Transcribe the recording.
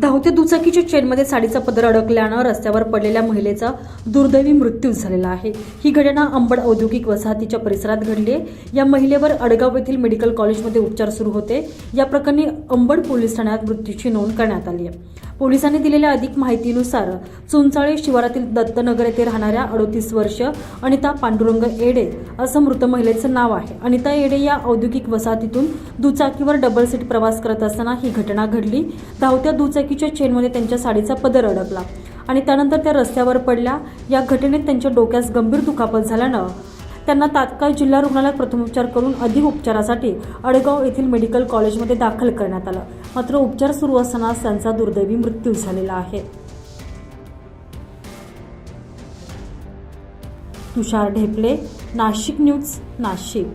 धावत्या दुचाकीच्या चेनमध्ये साडीचा पदर अडकल्यानं रस्त्यावर पडलेल्या महिलेचा दुर्दैवी मृत्यू झालेला आहे. ही घटना अंबड औद्योगिक वसाहतीच्या परिसरात घडली आहे. या महिलेवर अडगाव येथील मेडिकल कॉलेजमध्ये उपचार सुरू होते. या प्रकरणी अंबड पोलीस ठाण्यात मृत्यूची नोंद करण्यात आली आहे. पोलिसांनी दिलेल्या अधिक माहितीनुसार चुंचाळे शिवारातील दत्तनगर येथे राहणाऱ्या अडोतीस वर्ष अनिता पांडुरंग एडे असं मृत महिलेचं नाव आहे. अनिता एडे या औद्योगिक वसाहतीतून दुचाकीवर डबल सीट प्रवास करत असताना ही घटना घडली. धावत्या दुचाकीच्या चेनमध्ये त्यांच्या साडीचा पदर अडकला आणि त्यानंतर त्या रस्त्यावर पडल्या. या घटनेत त्यांच्या डोक्यास गंभीर दुखापत झाल्यानं त्यांना तात्काळ जिल्हा रुग्णालयात प्रथमोपचार करून अधिक उपचारासाठी अडगाव येथील मेडिकल कॉलेजमध्ये दाखल करण्यात आलं. मात्र उपचार सुरू असतानाच त्यांचा दुर्दैवी मृत्यू झालेला आहे. तुषार ढेपले नाशिक न्यूज नाशिक.